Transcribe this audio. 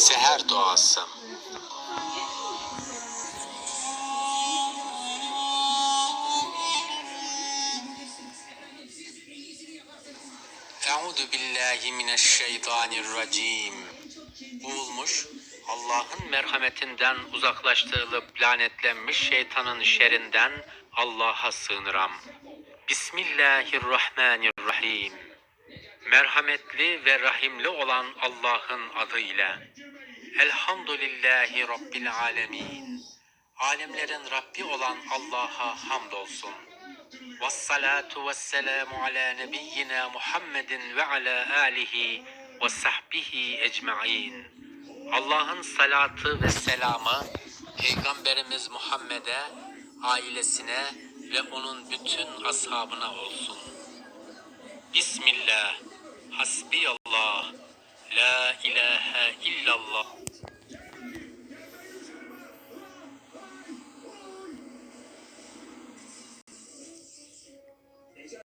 Seher duası. Euzu billahi mineşşeytanirracim. Bulmuş Allah'ın merhametinden uzaklaştırılıp lanetlenmiş şeytanın şerrinden Allah'a sığınıram. Bismillahirrahmanirrahim. Merhametli ve rahimli olan Allah'ın adıyla. Elhamdülillahi Rabbil alemin. Alemlerin Rabbi olan Allah'a hamdolsun. Vessalatu vesselamu ala nebiyyina Muhammedin ve ala alihi ve sahbihi ecma'in. Allah'ın salatı ve selamı Peygamberimiz Muhammed'e, ailesine ve onun bütün ashabına olsun. Bismillah, hasbiyallah, la ilahe illallah.